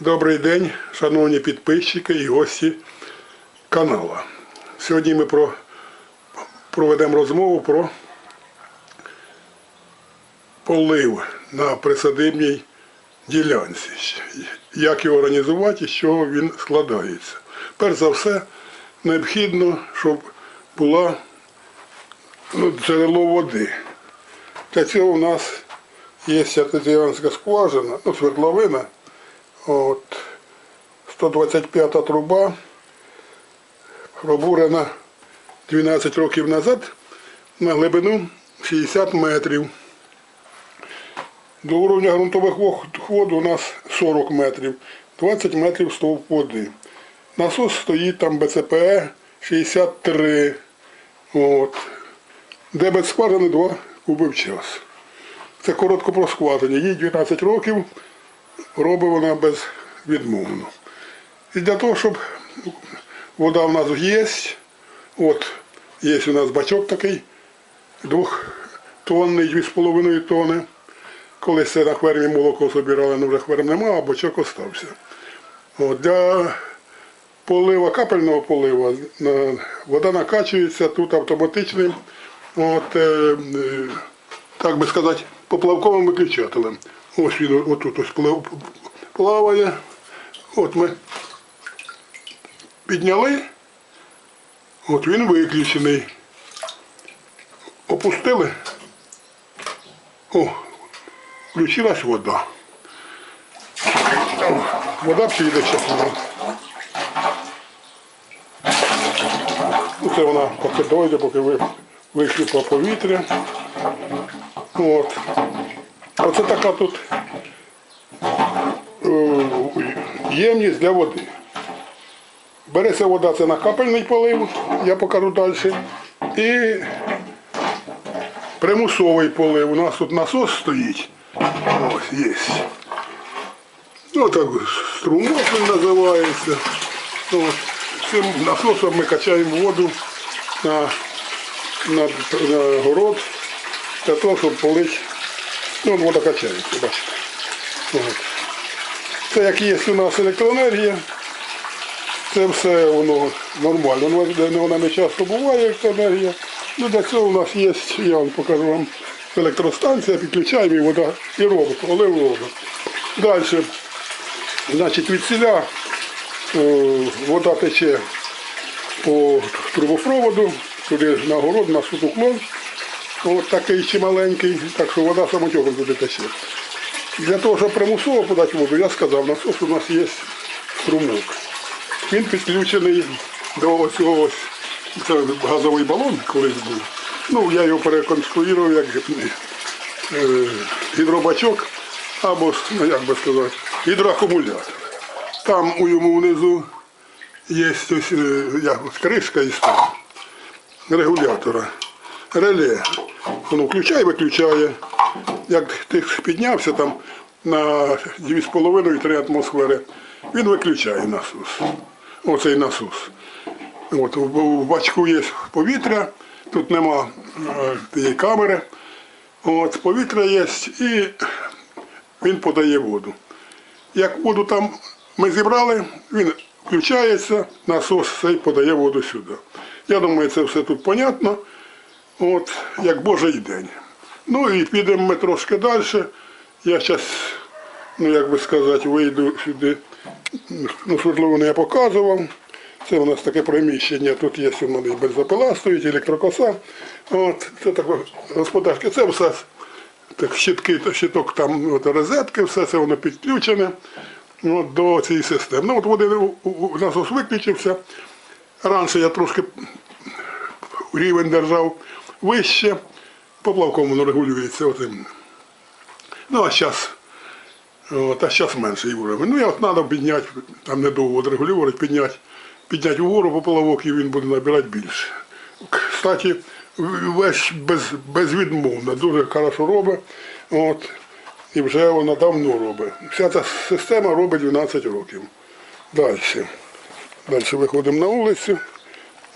Добрий день, шановні підписчики і гості каналу. Сьогодні ми про, проведемо розмову про полив на присадибній ділянці. Як його організувати і з чого він складається. Перш за все, необхідно, щоб була ну, джерело води. Для цього у нас є артезіанська скважина, ну, свердловина. От, 125 труба пробурена 12 років назад на глибину 60 метрів. До уровня ґрунтових вод- у нас 40 метрів, 20 метрів стовп води. Насос стоїть там БЦПЕ 63. От. Дебет скважини 2 куби в час. Це коротко про скваження. Їй 12 років робить вона безвідмовно. І для того, щоб вода в нас є, от є у нас бачок такий, двохтонний, дві з половиною тони. Колись це на хвермі молоко збирали, але вже хверм нема, а бачок остався. От, для полива, капельного полива, вода накачується тут автоматичним, от, е, е, так би сказати, поплавковим виключателем. Ось він отут плаває. От ми підняли, от він виключений. Опустили. О, включилась вода. Вода піде зараз. Це вона поки дойде, поки ви вишлюпа повітря. От. Оце така тут е, ємність для води. Береться вода, це на капельний полив, я покажу далі. І примусовий полив. У нас тут насос стоїть. Ось є. Ну так струмок він називається. От. Цим насосом ми качаємо воду на, на, на город для того, щоб полити. Ну, вода качається, бачите. От. Це як є у нас електроенергія, це все воно нормально. Вона не часто буває електроенергія. Ну, для цього у нас є, я вам покажу вам електростанція, підключаємо і вода і робить, олив робить. Далі, значить, від селя е, вода тече по трубопроводу, туди на город, на суд уклон. От такий чималенький, так що вода самотеком туди тече. Для того, щоб примусово подати воду, я сказав, насос у нас є струмок. Він підключений до ось ось, це газовий балон колись був. Ну, я його переконструював як е, гідробачок або, ну, як би сказати, гідроакумулятор. Там у йому внизу є ось, е, як, кришка із того, регулятора. Реле. Воно включає, виключає. Як ти піднявся там на 2,5-3 атмосфери, він виключає насос. Оцей насос. От, у бачку є повітря, тут нема е, тієї камери. От, повітря є і він подає воду. Як воду там ми зібрали, він включається, насос цей подає воду сюди. Я думаю, це все тут понятно. От, як Божий день. Ну і підемо ми трошки далі. Я зараз, ну як би сказати, вийду сюди. Ну, свердловину я показував. Це у нас таке приміщення. Тут є у мене бензопила стоїть, електрокоса. От, це таке господарське. Це все так, щитки, щиток там от, розетки, все це воно підключене от, до цієї системи. Ну, от води у- у- насос виключився. Раніше я трошки рівень держав вище, поплавком регулюється отим. Ну, а зараз, от, а зараз менший уровень. Ну, я от треба підняти, там недовго регулювати, підняти, підняти вгору поплавок і він буде набирати більше. Кстати, весь без, безвідмовно, дуже хорошо робить. От, і вже вона давно робить. Вся ця система робить 12 років. Далі. Далі виходимо на вулицю.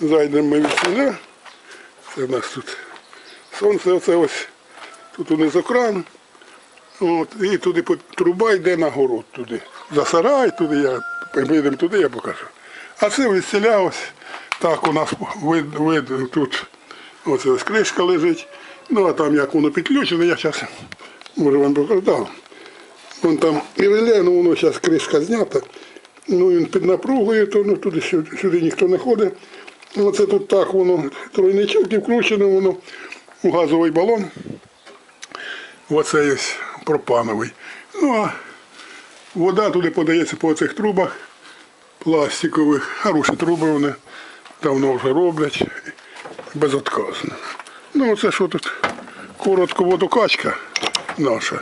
Зайдемо ми від сюди. Це в нас тут сонце, оце ось. Тут унизу кран. От, і туди труба йде на город туди. За сарай туди я вийдемо туди, я покажу. А це веселя ось так у нас вид, вид тут. Оце ось кришка лежить. Ну а там як воно підключено, я зараз може вам покажу. Вон там і реле, ну воно зараз кришка знята. Ну він під напругою, то ну, туди сюди, сюди ніхто не ходить. Оце тут так воно тройничок і включено воно у газовий балон. Оце є пропановий. Ну а вода туди подається по цих трубах пластикових. Хороші труби вони давно вже роблять безотказно. Ну оце що тут коротко водокачка наша.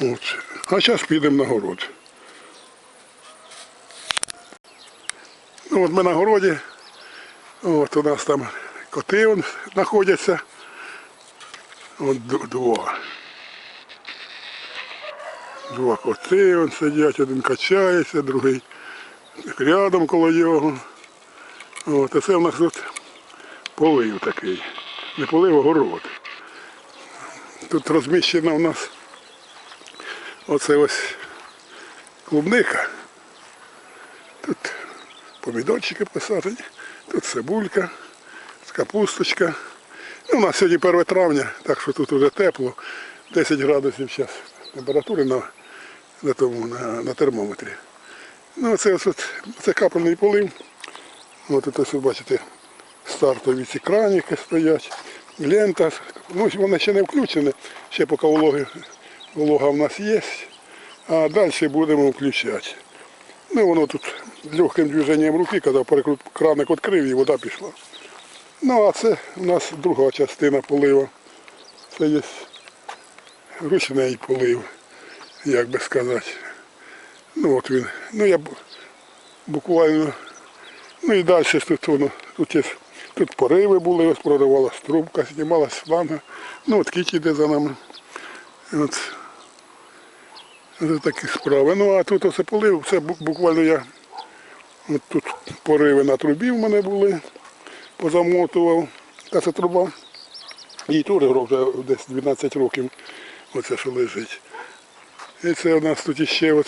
От. А зараз підемо на город. Ну, от ми на городі. От у нас там коти он, знаходяться. От два. Два коти он сидять, один качається, другий рядом коло його. От, а це в нас тут полив такий. Не полив, а город. Тут розміщена у нас оце ось клубника. Тут помідорчики посаджені, тут цибулька, капусточка. Ну, у нас сьогодні 1 травня, так що тут вже тепло. 10 градусів зараз температури на, на, тому, на, на термометрі. Ну, це, ось це капельний полив. От тут ось бачите, стартові ці краніки стоять, лента. Ну, вона ще не включена, ще поки вологи, волога в нас є. А далі будемо включати. Ну, воно тут легким движенням руки, коли перекрут краник відкрив і вода пішла. Ну, а це у нас друга частина полива. Це є ручний полив, як би сказати. Ну от він. Ну я буквально. Ну і далі тут воно, тут є, тут пориви були, ось продавалась трубка, знімалась шланга. Ну от кіт іде за нами. От. Це такі справи. Ну а тут оце полив, це буквально я тут пориви на трубі в мене були, позамотував. Та це труба. Їй теж вже десь 12 років. Оце що лежить. І це у нас тут іще от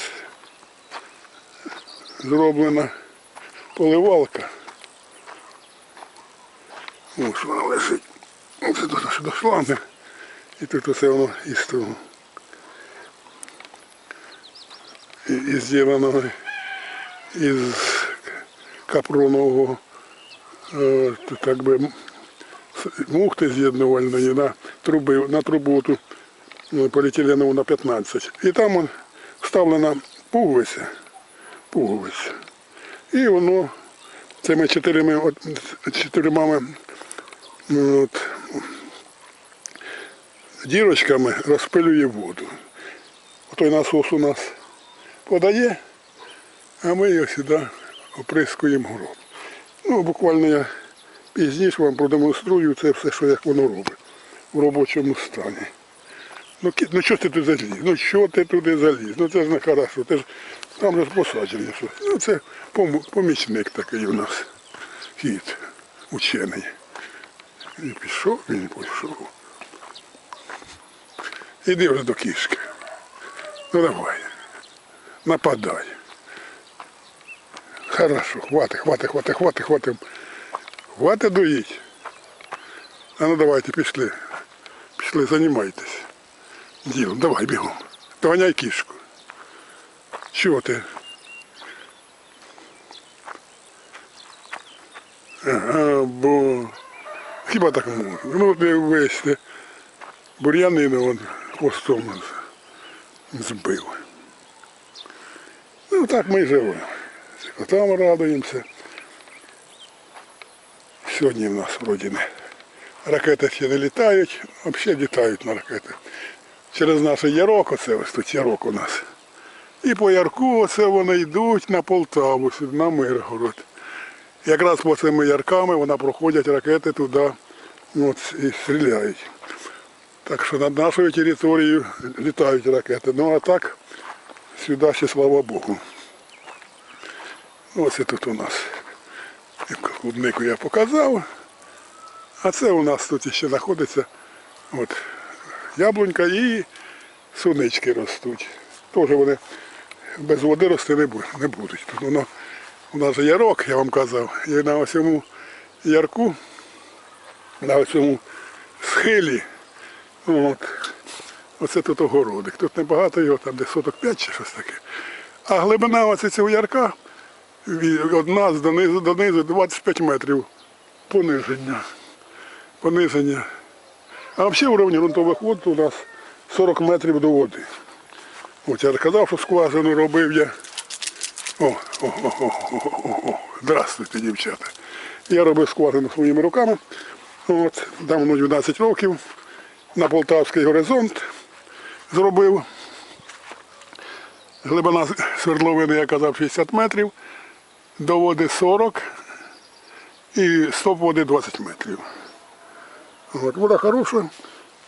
зроблена поливалка. Ось вона лежить. Оце до шланги. І тут оце воно із того. І- Із зробленого із капронового е, так би мухти з'єднувальної на труби, на трубу ту е, поліетиленову на 15. І там вставлена пуговиця, пуговиця. І воно цими чотирма ну, от, дірочками розпилює воду. Отой насос у нас подає, а ми його сюди оприскуємо город. Ну, буквально я пізніше вам продемонструю це все, що як воно робить в робочому стані. Ну, ну що ти туди заліз? Ну що ти туди заліз? Ну це ж не хорошо, ти ж там же посадження. Що. Ну це помічник такий у нас. Кіт учений. І пішов, він пішов. Іди вже до кішки. Ну давай. Нападай. Хорошо, хватит, хватит, хватит, хватит, хватит. Хватит доїть. А ну давайте, пішли. Пішли, займайтесь. Ділом, давай бігом. Доганяй кішку. Чого ти? Ага, бо хіба так можна? Ну весь бур'янину вон хвостом збив. Ну так ми і живемо. Котам радуємося. Сьогодні в нас вроді не. Ракети ще не літають, взагалі літають на ракети. Через наш ярок, оце ось тут ярок у нас. І по ярку оце вони йдуть на Полтаву, на Миргород. Якраз по цими ярками вона проходять ракети туди от, і стріляють. Так що над нашою територією літають ракети. Ну а так сюди ще слава Богу. Ось тут у нас клубнику я показав. А це у нас тут ще знаходиться от, яблунька і сунички ростуть. Теж вони без води рости не будуть. Тут воно, у нас же ярок, я вам казав, і на цьому ярку, на цьому схилі, от, оце тут огородик. Тут небагато його, там десь соток 5 чи щось таке. А глибина оце цього ярка від нас донизу, донизу 25 метрів пониження. Пониження. А взагалі уровень ґрунтових вод у нас 40 метрів до води. От я казав, що скважину робив я. О, о, о, о, о, о. Здравствуйте, дівчата. Я робив скважину своїми руками. От, давно 12 років. На Полтавський горизонт зробив. Глибина свердловини, я казав, 60 метрів, до води 40 і стоп води 20 метрів. От, вода хороша.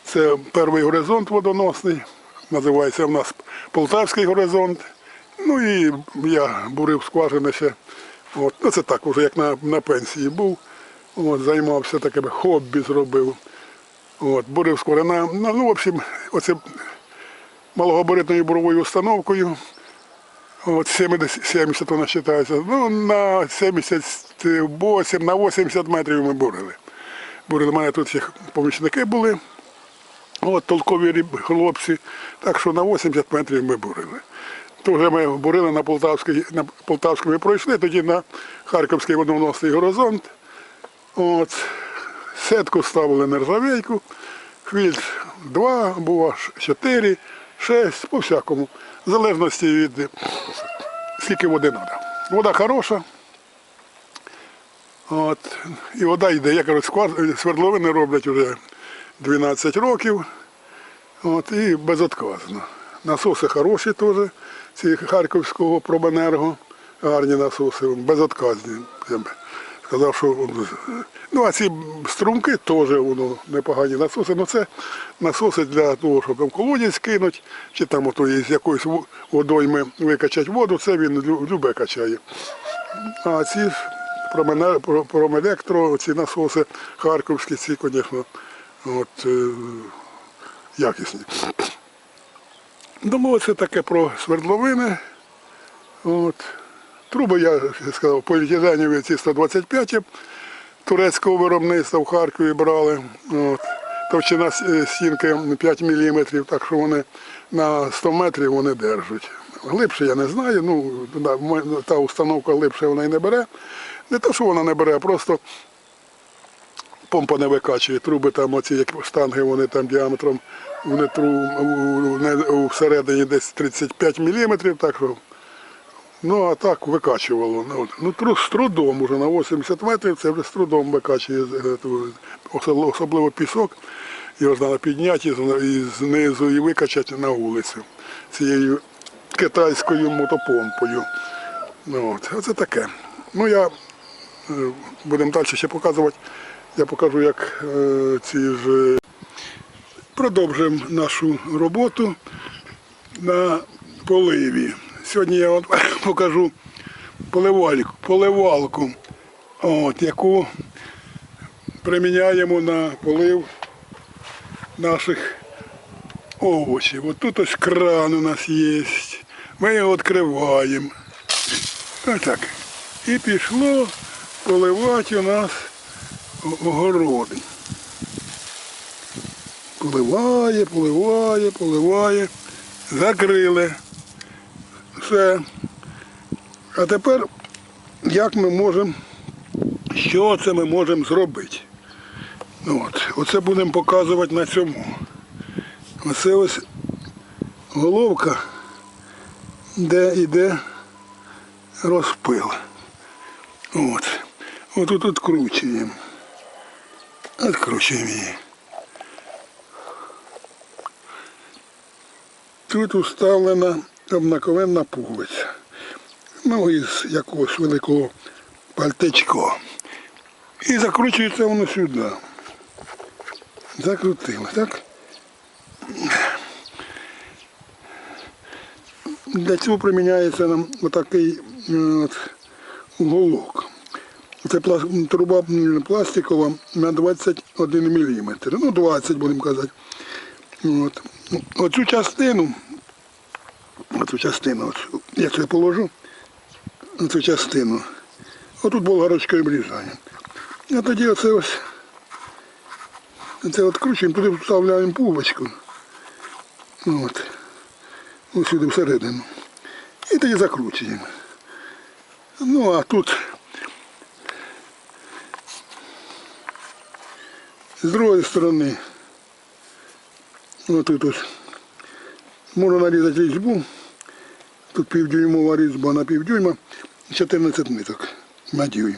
Це перший горизонт водоносний. Називається в нас Полтавський горизонт. Ну і я бурив скважини ще. От. Ну, це так, вже як на, на пенсії був. От, займався таким хобі зробив. От, бурив скважини. На- на- Ну, в общем, оце малогабаритною буровою установкою. От 70, 70 вона вважається. Ну, на 78, на 80 метрів ми бурили. Бурили, у мене тут помічники були. От толкові хлопці. Так що на 80 метрів ми бурили. То вже ми бурили на Полтавській, на Полтавському пройшли, тоді на Харківський водоносний горизонт. От. Сетку ставили нержавейку, фільтр 2, було 4, 6, по всякому. В залежності від скільки води треба. Вода хороша. От. І вода йде, я кажу, свердловини роблять вже 12 років. От, і безотказно. Насоси хороші теж, ці Харківського пробенерго, гарні насоси, безотказні. Я сказав, що ну, а ці струмки теж воно непогані насоси. Ну це насоси для того, щоб там колодязь кинуть, чи там ото із якоїсь водойми викачати воду, це він любе качає. А ці промелектро, ці насоси харківські, ці, звісно, от, е, якісні. Думаю, це таке про свердловини. От. Труби, я сказав, поліетиленові ці 125 турецького виробництва в Харкові брали. От. Товщина е, стінки 5 мм, так що вони на 100 метрів вони держать. Глибше я не знаю, ну, та установка глибше вона і не бере. Не те, що вона не бере, а просто помпа не викачує. Труби там оці як штанги, вони там діаметром у- всередині десь 35 мм, так що. Ну, а так викачувало. Ну, ну з трудом уже на 80 метрів це вже з трудом викачує, е, особливо пісок. Його треба підняти і знизу і викачати на вулицю цією китайською мотопомпою. Ну. Оце таке. Ну, я е, будемо далі ще показувати. Я покажу, як е, ці ж продовжуємо нашу роботу на поливі. Сьогодні я от покажу поливальку, поливалку, от, яку приміняємо на полив наших овочів. От тут ось кран у нас є. Ми його відкриваємо. Отак. І пішло поливати у нас огороди. Поливає, поливає, поливає. Закрили. Все. А тепер як ми можемо, що це ми можемо зробити? Ну, От, оце будемо показувати на цьому. Оце ось головка, де йде розпил. От. От тут відкручуємо. Відкручуємо її. Тут уставлена обнаковенна пуговиця. Ну, із якогось великого пальтечка. І закручується воно сюди. Закрутили, так? Для цього приміняється нам отакий е, от, уголок. Це труба пластикова на 21 мм. Ну, 20 будемо казати. От. оцю частину, оцю частину, оцю, я це положу, оцю частину. Отут болгарочкою обрізаємо. А тоді оце ось. Це відкручуємо, туди вставляємо пулочку. От. Ось сюди всередину. І тоді закручуємо. Ну а тут з другої сторони, отут ось, можна нарізати різьбу. Тут півдюймова різьба на півдюйма, 14 ниток на дюйм.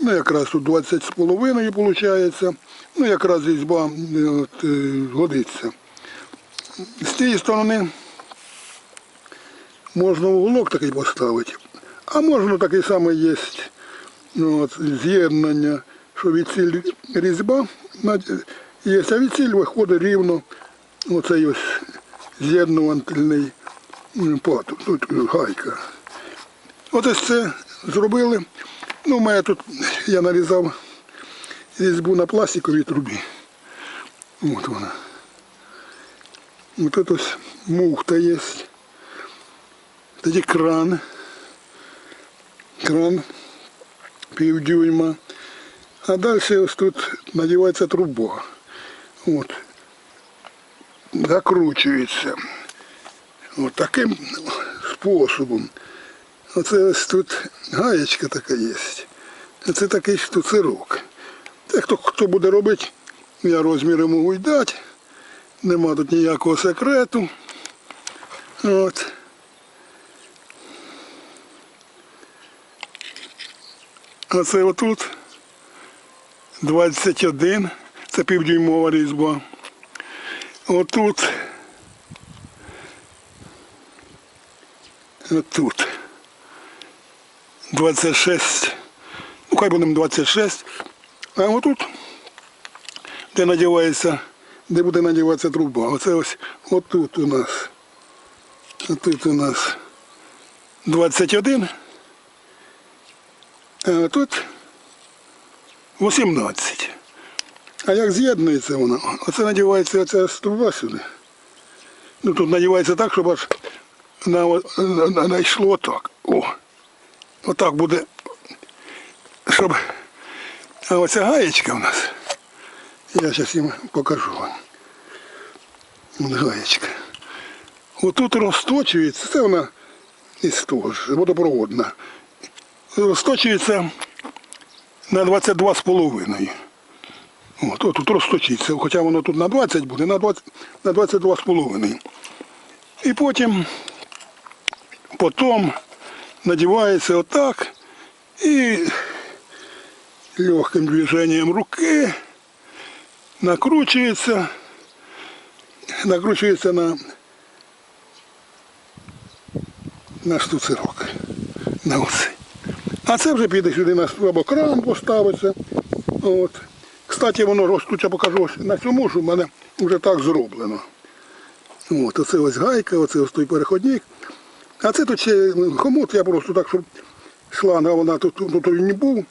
Ну, якраз тут 20 з половиною виходить. Ну, якраз різьба е, от, е, годиться. З тієї сторони можна уголок такий поставити. А можна такий самий є ну, от, з'єднання, що відсіль різьба є, а відсіль виходить рівно оцей ось з'єднувальний м, пат, тут гайка. От ось це зробили. Ну, мене тут я нарізав різьбу на пластиковій трубі. От вона. От ось муфта є. Тоді кран. Кран півдюйма. А далі ось тут надівається труба. От. Закручується. От таким способом. Оце ось тут гаєчка така є. Це такий штуцерок. Це хто, хто буде робити, я розміри можу й дати. Нема тут ніякого секрету. От. Оце отут 21, це півдюймова різьба. Отут. Отут. 26. Ну, хай будемо 26. А отут, де надівається, де буде надіватися труба. Оце ось отут у нас. Отут у нас 21. А тут 18. А як з'єднується вона? Оце надівається оця труба сюди. Ну тут надівається так, щоб аж на, на, на, отак. О. Отак буде. Щоб. А оця гаєчка у нас. Я зараз їм покажу вам. Гаєчка. Отут розточується, це вона із того ж, водопроводна. Розточується на 22,5. От, от тут розточиться, хоча воно тут на 20 буде, на 20, на 22,5. І потім, потім надівається отак і легким движенням руки накручується, накручується на, на штуцерок. На оцей. А це вже піде сюди на або поставиться. От. Кстати, воно тут я покажу на цьому ж у мене вже так зроблено. От, оце ось гайка, оце ось той переходник. А це тут ще хомут, я просто так, щоб шланга вона тут, тут, тут не був.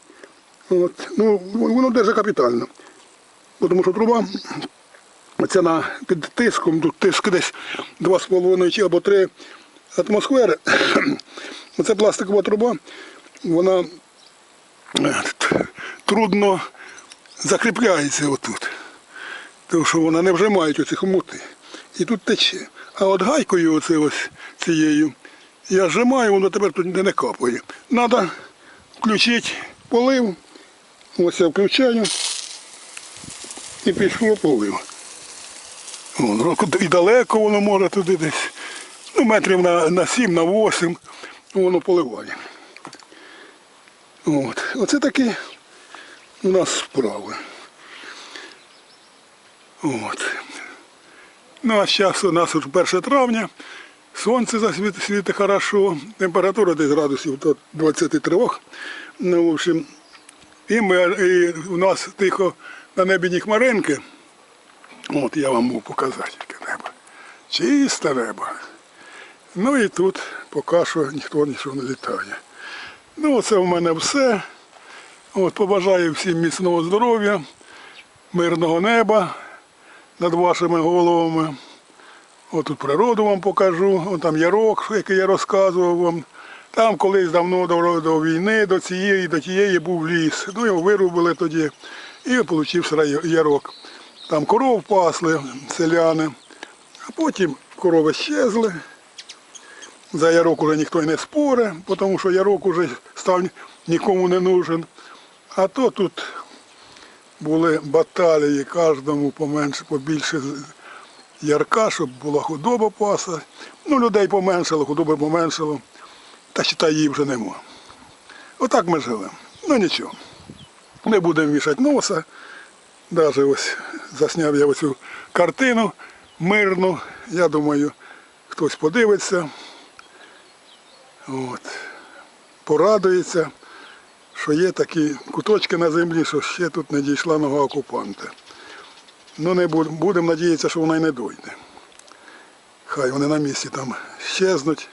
От. Ну, воно держить капітально. Тому що труба це на, під тиском, тут тиск десь 2,5 чи або 3 атмосфери. Оце пластикова труба, вона трудно закріпляється отут. Тому що вона не вжимають оці хомути. І тут тече. А от гайкою оце ось цією я зжимаю, воно тепер тут не капає. Треба включити полив. Ось я включаю і пішло полив. Воно, і далеко воно може туди десь. Ну, метрів на, на 7, на 8 воно поливає. От. Оце такі у нас справи. От. Ну, а зараз у нас 1 травня, сонце засвітить світить хорошо, температура десь градусів до 23. Ну, в общем, і, ми, і у нас тихо на небі ні хмаринки. От я вам можу показати, яке небо. Чисте небо. Ну і тут поки що ніхто нічого не літає. Ну, це в мене все. От, побажаю всім міцного здоров'я, мирного неба над вашими головами. От тут природу вам покажу, От там ярок, який я розказував вам. Там колись давно до, до війни, до цієї, до тієї був ліс. Ну його вирубили тоді і рай- ярок. Там коров пасли селяни, а потім корови щезли. За ярок уже ніхто й не споре, тому що ярок уже став нікому не нужен. А то тут були баталії, кожному поменше, побільше ярка, щоб була худоба паса. Ну, людей поменшало, худоби поменшало. Та считай, її вже нема. Отак ми живемо. Ну нічого. Не будемо вішати носа. Даже ось засняв я оцю картину мирну. Я думаю, хтось подивиться. От. Порадується, що є такі куточки на землі, що ще тут не дійшла нога окупанта. Ну, не будемо будемо надіятися, що вона й не дойде. Хай вони на місці там щезнуть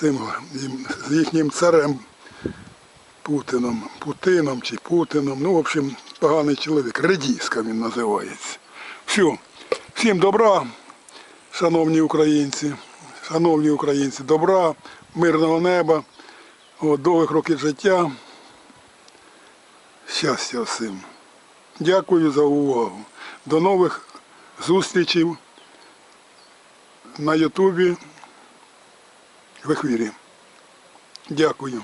з їм- з їхнім царем Путином, Путином чи Путином. Ну, в общем, поганий чоловік. Редіска він називається. Все. Всім добра, шановні українці, шановні українці, добра, мирного неба, от, довгих років життя. Щастя всім. Дякую за увагу. До нових зустрічей на Ютубі в ефірі. Дякую.